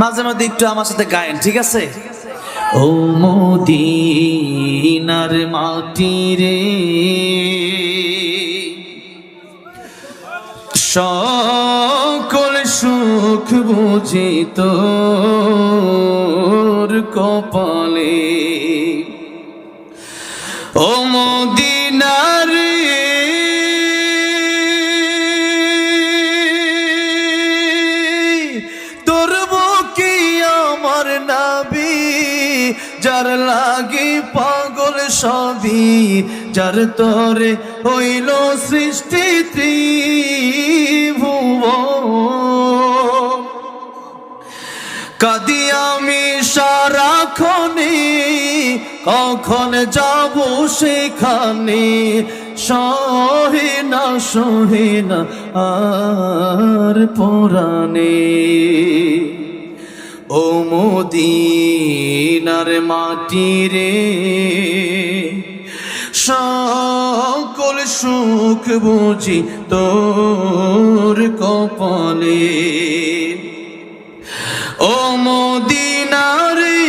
মাঝে মাঝে একটু আমার সাথে গায়েন, ঠিক আছে? ও মদিনার মাটি রে। সকল সুখ বুঝি তোর কপালে। আমার নাবি, যার লাগি পাগল সবই, যার তরে হইল সৃষ্টি ত্রিভুবন কাদি আমি সারাক্ষণে, কখন যাব সেখানে? সহে না সহে না, আর পরাণে। ও মোদিনার মাটি রে, সকল সুখ বুঝি তোর কপালে। ও মদিনারে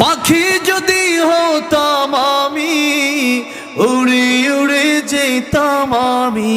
পাখি যদি হতাম আমি, উড়ে উড়ে যেতাম আমি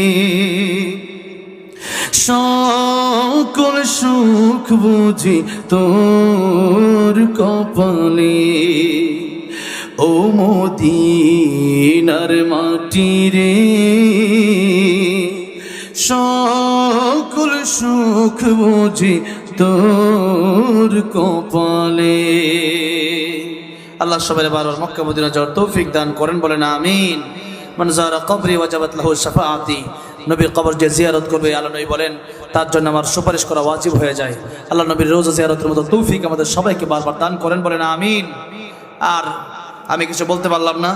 সকল সুখ বুঝি তোর কপালে। ও মদিনার মাটি রে, সকল সুখ বুঝি তোর কপালে। আল্লাহ সবাই বারবার মক্কা মদিনা যাওয়ার তৌফিক দান করেন, বলেন আমিন। মান যারা কবরি ওয়াজাবাত লাহু শাফাআতি। নবীর কবর যে জিয়ারত করবে আল্লাহ নবী বলেন তার জন্য আমার সুপারিশ করা ওয়াজিব হয়ে যায়। আল্লাহ নবীর রোজা জিয়ারতের মতো তৌফিক আমাদের সবাইকে বারবার দান করেন বলেন আমিন। আর আমি কিছু বলতে পারলাম না।